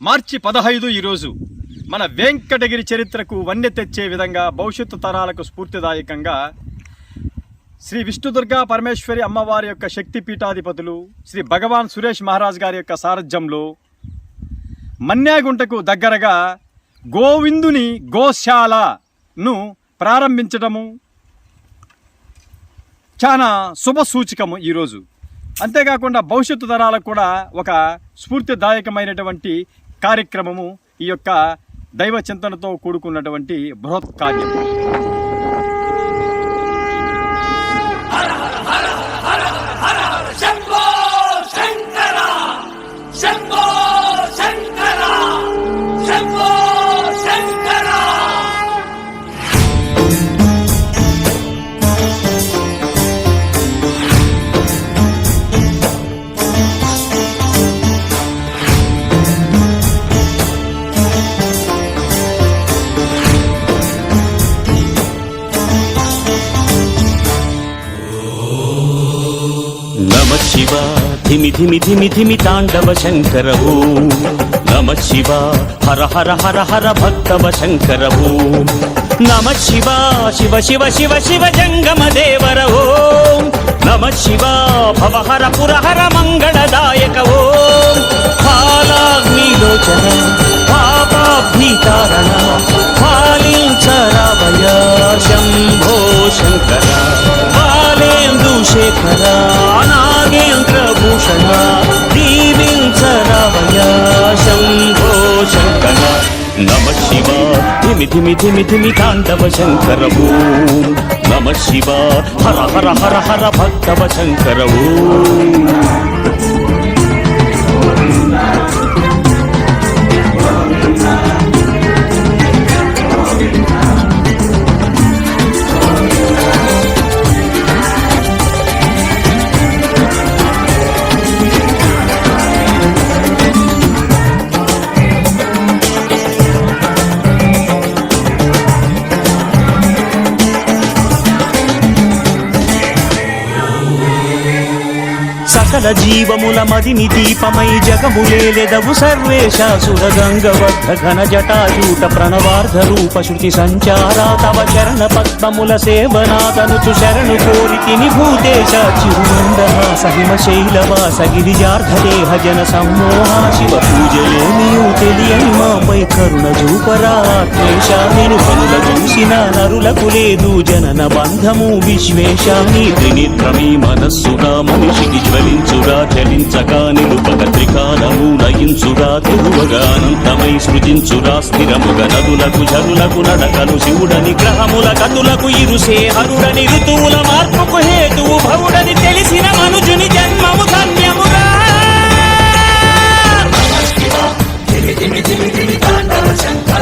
మార్చి పదహైదు ఈరోజు మన వెంకటగిరి చరిత్రకు వన్నె తెచ్చే విధంగా భవిష్యత్తు తరాలకు స్ఫూర్తిదాయకంగా శ్రీ విష్ణుదుర్గా పరమేశ్వరి అమ్మవారి యొక్క శక్తి పీఠాధిపతులు శ్రీ భగవాన్ సురేష్ మహారాజ్ గారి యొక్క సారథ్యంలో మన్యాగుంటకు దగ్గరగా గోవిందుని గోశాలను ప్రారంభించడము చాలా శుభ సూచకము ఈరోజు. అంతేకాకుండా భవిష్యత్తు తరాలకు కూడా ఒక స్ఫూర్తిదాయకమైనటువంటి కార్యక్రమము ఈ యొక్క దైవ చింతనతో కూడుకున్నటువంటి బృహత్ కార్యం ధిమి ధిమి ధిమి ధిమి తాండవ శంకర నమ శివ హర హర హర హర భక్తవ శంకరవు. నమ శివ శివ శివ శివ శివ జంగమ దేవర ఓం నమ శివ భవ హర పురహర మంగళదాయక ఓం కాలాగ్నిలోచన పాపాభీతారణ ఫాలించరావయ శంభో శంకర. బాలేందు శేఖరా నాగేంద్ర భూషణ శంభో శంకర నమ శివ ధిమి ధిమి ధిమి ధిమి తాండవ శంకరవు. నమ శివ హర హర హర హర భక్తవ శంకరవు. సకల జీవముల మదిని దీపమై జగములేలెదవు సర్వేశాసుర గంగవర్ధ ఘన జటాజూట ప్రణవార్ధ రూప శృతి సంచారా తవ చరణ పద్మముల సేవనాదనుచు శరణు కోరితిని భూతేశ చిరుమందహాస హిమ శైలవాస గిరిజార్ధదేహ జన సమ్మోహా శివ పూజలేమియు తెలియని మాపై కరుణ చూపరాత్మేశ నేను కనుల చూసిన నరులకు లేదు జనన బంధము విశ్వేశాని త్రినేత్రమీ మనస్సుగా మనిషికి జ్వలించ జ్వలించుగా చలించగా నిలుపక త్రికాలము నయించురా తిరువగా అనంతమై సృజించురా స్థిరముగ నదులకు జరులకు నడకలు శివుడని గ్రహముల కతులకు ఇరుసే హరుడని ఋతువుల మార్పుకు హేతువు భవుడని తెలిసిన మనుజుని జన్మము ధన్యముగా. ధిమి ధిమి ధిమి తాండవ శంకర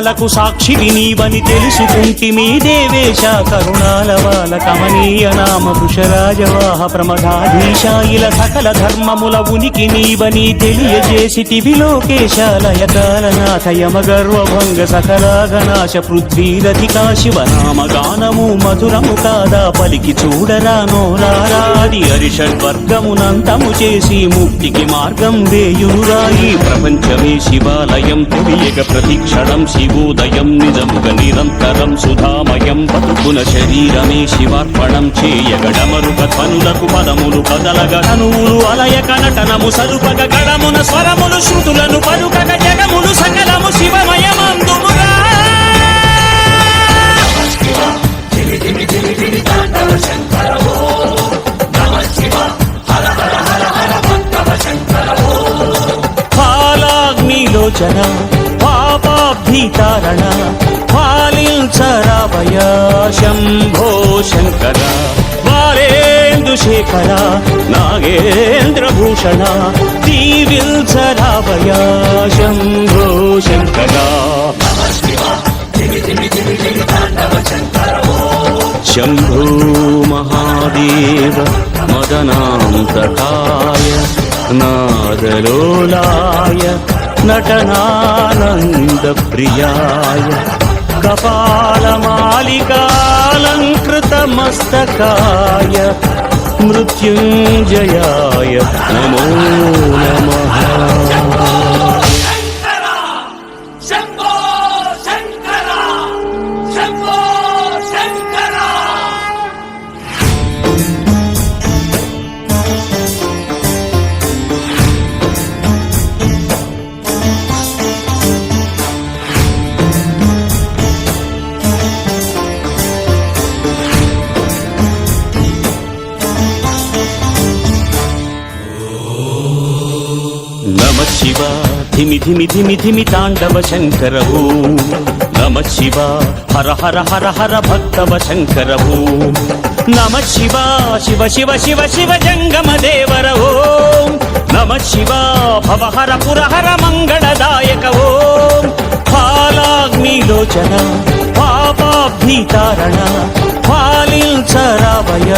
సర్వకర్మలకు సాక్షివి నీవని తెలుసుకుంటి మీ దేవేశ కరుణాల బాల కమనీయ నామ కుషరాజవాహ ప్రమదాధీశ ఇల సకల ధర్మముల ఉనికి నీవని తెలియజేసి విలోకేశాలయ కాలనాథ యమ గర్వభంగ సకలాగనాశ పృథ్వీరధికా శివనామ గానము మధురము కాదా పలికి చూడరా నోరారాది హరిషడ్వర్గమునంతము చేసి ముక్తికి మార్గం వేయురా ఈ ప్రపంచమే శివాలయం తెలియక ప్రతిక్షణం శివోదయం నిజముగ నిరంతరం సుధామయం బతుకున శరీరమే శివార్పణం చేయగడమరుక ధ్వనులకు పదములు కదలగ తనువులు అలయక నటనము సరుపగ గడమున స్వరములు శృతులను పలుకగ జగములు సకలము శివమయమందుమురా ధిమి ధిమి ధిమి పాలించరావయ శంభో శంకర బాలేందు శేఖర నాగేంద్రభూషణ దీవిల్చరావయ శంభో శంకర. శంభో మహాదేవ మదనాంతకాయ నాదలోలాయ నటనానందప్రియాయ కపాలమాలికాలంకృతమస్తకాయ మృత్యుంజయాయ నమో నమః. శివ ధిమి ధిమి ధిమి ధిమి తాండవ శంకరవు. నమ శివ హర హర హర హర భక్తవ శంకరవు. నమ శివ శివ శివ శివ శివ జంగమ దేవర ఓం నమ శివ భవ హర పుర హర మంగళదాయక ఓం ఫాలాగ్నిలోచన పాపాభీతారణ పాలించరావయ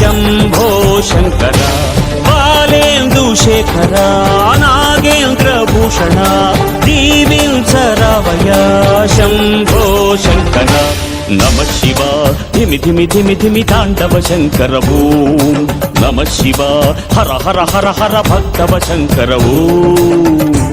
శంభో శంకర. బాలేందు శేఖర నాగేంద్ర భూషణ దీవించరవయ శంభో శంకర. నమ శివ ధిమి ధిమి ధిమి ధిమి తాండవ శంకర ఓం. నమ శివ హర హర హర హర భక్తవ శంకర ఓం.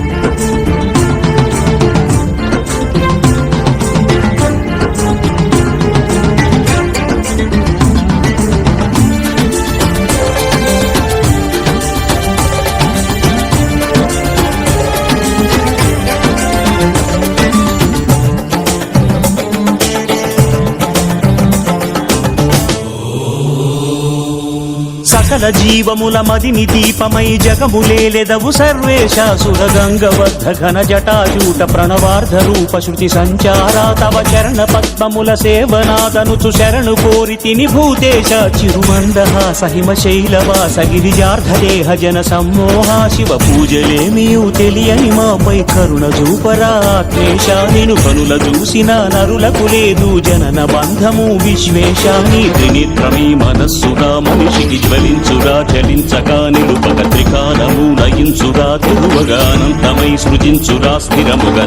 సకల జీవముల మదిని దీపమై జగములేలెదవు సర్వేశ సురగంగబద్ధ ఘన జటాజూట ప్రణవార్ధ రూప శృతి సంచారా తవ చరణ పద్మముల సేవనాదనుచు శరణు కోరి తిని భూతేశ చిరుమందహాస హిమ శైలవాస గిరిజార్ధ దేహ జన సమ్మోహా శివ పూజలేమీయు తెలియని మాపై కరుణ చూపరా ఆత్మేశ నిను కనుల చూసిన నరులకు లేదు జనన బంధము విశ్వేశ నీ త్రినేత్రమీ మనస్సుగా మనిషికి జ్వలించుగా చలించగా నిలుపక త్రికాలము నయించుగా తెరువగా అనంతమై సృజించుగా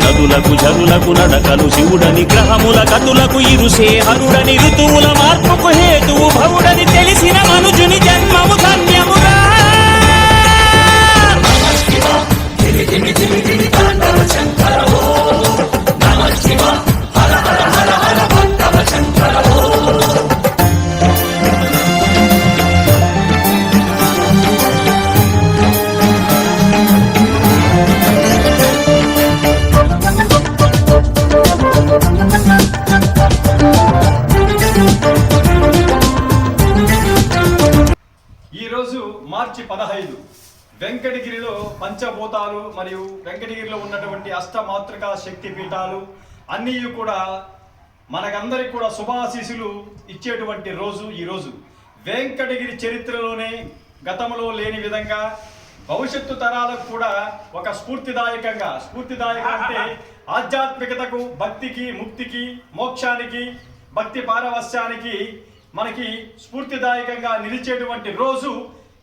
నదులకు జరులకు నడకలు శివుడని గ్రహముల కతులకు ఇరుసే హరుడని ఋతువుల మార్పుకు హేతువు భవుడని తెలిసిన మనుజుని జన్మము పదహైదు. వెంకటగిరిలో పంచభూతాలు మరియు వెంకటగిరిలో ఉన్నటువంటి అష్టమాతృక శక్తి పీఠాలు అన్నీ కూడా మనకందరికి కూడా శుభాశీసులు ఇచ్చేటువంటి రోజు ఈ రోజు. వెంకటగిరి చరిత్రలోనే గతంలో లేని విధంగా భవిష్యత్తు తరాలకు కూడా ఒక స్ఫూర్తిదాయకంగా స్ఫూర్తిదాయకం అంటే ఆధ్యాత్మికతకు భక్తికి ముక్తికి మోక్షానికి భక్తి పారవస్యానికి మనకి స్ఫూర్తిదాయకంగా నిలిచేటువంటి రోజు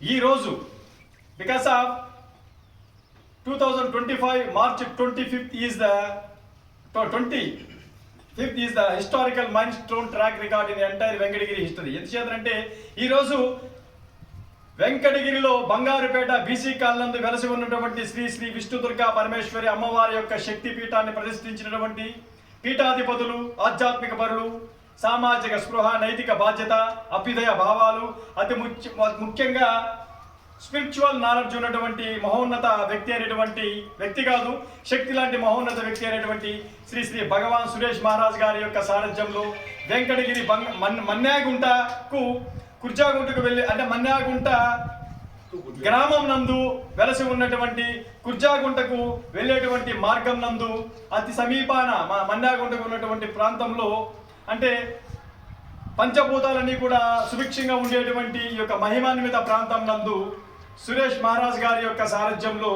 ఈరోజు because of two thousand twenty five March twenty fifth is the twenty fifth is the historical milestone track record in entire Venkatagiri history ఎందుచేతంటే ఈరోజు వెంకటగిరిలో బంగారుపేట బీసీ కాలనందు వెలసి ఉన్నటువంటి శ్రీ శ్రీ విష్ణుదుర్గా పరమేశ్వరి అమ్మవారి యొక్క శక్తి పీఠాన్ని ప్రతిష్ఠించినటువంటి పీఠాధిపతులు ఆధ్యాత్మిక పరులు సామాజిక స్పృహ నైతిక బాధ్యత అభ్యుదయ భావాలు అతి ముఖ్య ముఖ్యంగా స్పిరిచువల్ నాలెడ్జ్ ఉన్నటువంటి మహోన్నత వ్యక్తి అయినటువంటి వ్యక్తి కాదు శక్తి లాంటి మహోన్నత వ్యక్తి అయినటువంటి శ్రీ శ్రీ భగవాన్ సురేష్ మహారాజ్ గారి యొక్క సారథ్యంలో వెంకటగిరి బంగ మన్ మన్యాగుంటకు కుర్జాగుంటకు వెళ్ళి అంటే మన్యాగుంట గ్రామం నందు వెలసి ఉన్నటువంటి కుర్జాగుంటకు వెళ్ళేటువంటి మార్గం నందు అతి సమీపాన మా మన్యాగుంటకు ఉన్నటువంటి ప్రాంతంలో అంటే పంచభూతాలన్నీ కూడా సుభిక్షంగా ఉండేటువంటి ఈ యొక్క మహిమాన్విత ప్రాంతం నందు సురేష్ మహారాజ్ గారి యొక్క సారథ్యంలో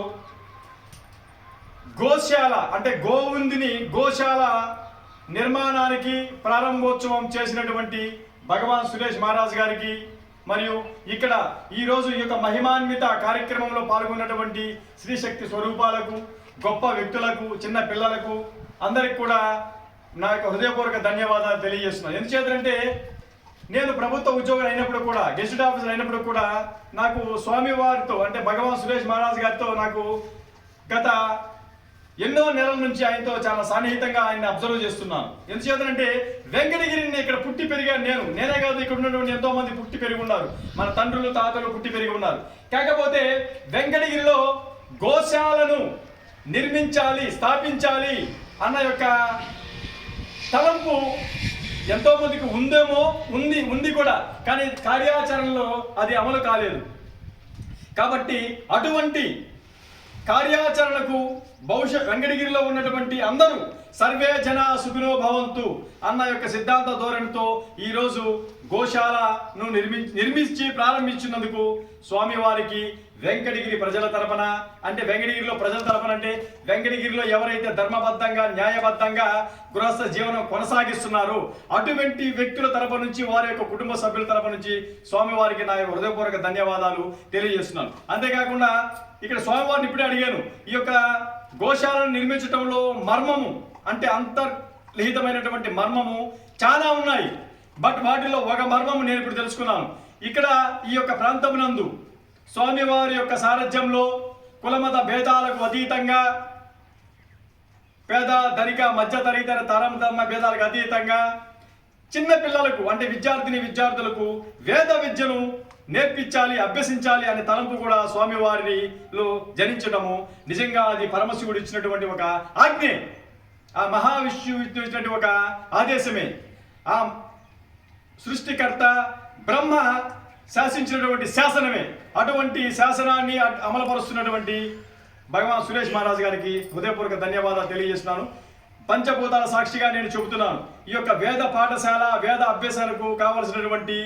గోశాల అంటే గోవుందిని గోశాల నిర్మాణానికి ప్రారంభోత్సవం చేసినటువంటి భగవాన్ సురేష్ మహారాజ్ గారికి మరియు ఇక్కడ ఈరోజు ఈ యొక్క మహిమాన్విత కార్యక్రమంలో పాల్గొన్నటువంటి శ్రీశక్తి స్వరూపాలకు గొప్ప వ్యక్తులకు చిన్న పిల్లలకు అందరికి కూడా నా యొక్క హృదయపూర్వక ధన్యవాదాలు తెలియజేస్తున్నాను. ఎందుచేతంటే నేను ప్రభుత్వ ఉద్యోగులు అయినప్పుడు కూడా గెస్ట్ ఆఫీసర్ అయినప్పుడు కూడా నాకు స్వామివారితో అంటే భగవాన్ సురేష్ మహారాజ్ గారితో నాకు గత ఎన్నో నెలల నుంచి ఆయనతో చాలా సన్నిహితంగా ఆయన అబ్జర్వ్ చేస్తున్నాను. ఎందుచేతంటే వెంకటగిరిని ఇక్కడ పుట్టి పెరిగాను నేను. నేనే కాదు ఇక్కడ ఉన్నటువంటి ఎంతో మంది పుట్టి పెరిగి ఉన్నారు. మన తండ్రులు తాతలు పుట్టి పెరిగి ఉన్నారు. కాకపోతే వెంకటగిరిలో గోశాలను నిర్మించాలి స్థాపించాలి అన్న యొక్క తలంపు ఎంతో మందికి ఉందేమో ఉంది ఉంది కూడా. కానీ కార్యాచరణలో అది అమలు కాలేదు. కాబట్టి అటువంటి కార్యాచరణకు భవిష్యత్ వెంకటగిరిలో ఉన్నటువంటి అందరూ సర్వే జన సుఖినో భవంతు అన్న యొక్క సిద్ధాంత ధోరణితో ఈరోజు గోశాలను నిర్మి నిర్మించి ప్రారంభించినందుకు స్వామివారికి వెంకటగిరి ప్రజల తరపున అంటే వెంకటగిరిలో ప్రజల తరపున అంటే వెంకటగిరిలో ఎవరైతే ధర్మబద్ధంగా న్యాయబద్ధంగా గృహస్థ జీవనం కొనసాగిస్తున్నారో అటువంటి వ్యక్తుల తరపు నుంచి వారి యొక్క కుటుంబ సభ్యుల తరపు నుంచి స్వామివారికి నా యొక్క హృదయపూర్వక ధన్యవాదాలు తెలియజేస్తున్నాను. అంతేకాకుండా ఇక్కడ స్వామివారిని ఇప్పుడే అడిగాను ఈ యొక్క గోశాలను నిర్మించడంలో మర్మము అంటే అంతర్లిహితమైనటువంటి మర్మము చాలా ఉన్నాయి. బట్ వాటిలో ఒక మర్మము నేను ఇప్పుడు తెలుసుకున్నాను. ఇక్కడ ఈ యొక్క ప్రాంతం నందు స్వామివారి యొక్క సారథ్యంలో కులమత భేదాలకు అతీతంగా పేద ధనిక మధ్య తరగతి తరం తమ భేదాలకు అతీతంగా చిన్న పిల్లలకు అంటే విద్యార్థిని విద్యార్థులకు వేద విద్యను నేర్పించాలి అభ్యసించాలి అనే తలంపు కూడా స్వామివారిలో జనించడము నిజంగా అది పరమశివుడు ఇచ్చినటువంటి ఒక ఆజ్ఞే. ఆ మహావిష్ణువు ఇచ్చినటువంటి ఒక ఆదేశమే. ఆ సృష్టికర్త బ్రహ్మ శాసించినటువంటి శాసనమే. అటువంటి శాసనాన్ని అమలుపరుస్తున్నటువంటి భగవాన్ సురేష్ మహారాజ్ గారికి హృదయపూర్వక ధన్యవాదాలు తెలియజేస్తున్నాను. పంచభూతాల సాక్షిగా నేను చెబుతున్నాను. ఈ యొక్క వేద పాఠశాల వేద అభ్యాసాలకు కావలసినటువంటి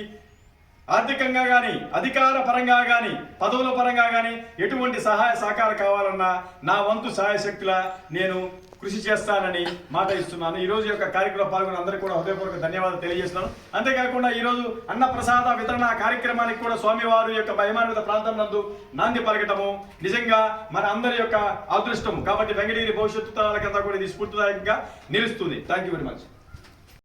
ఆర్థికంగా కానీ అధికార పరంగా కానీ పదవుల పరంగా కానీ ఎటువంటి సహాయ సహకారం కావాలన్నా నా వంతు సహాయ శక్తుల నేను కృషి చేస్తానని మాట ఇస్తున్నాను. ఈ రోజు యొక్క కార్యక్రమం పాల్గొన్న అందరికీ కూడా హృదయపూర్వక ధన్యవాదాలు తెలియజేస్తున్నాను. అంతేకాకుండా ఈ రోజు అన్న ప్రసాద వితరణ కార్యక్రమానికి కూడా స్వామివారు యొక్క మహిమాన్విత ప్రాంతం నందు నాంది పలకటము నిజంగా మన అందరి యొక్క అదృష్టం కాబట్టి వెంకటగిరి భవిష్యత్తు తరాలకంతా కూడా ఇది స్ఫూర్తిదాయకంగా నిలుస్తుంది. Thank you very much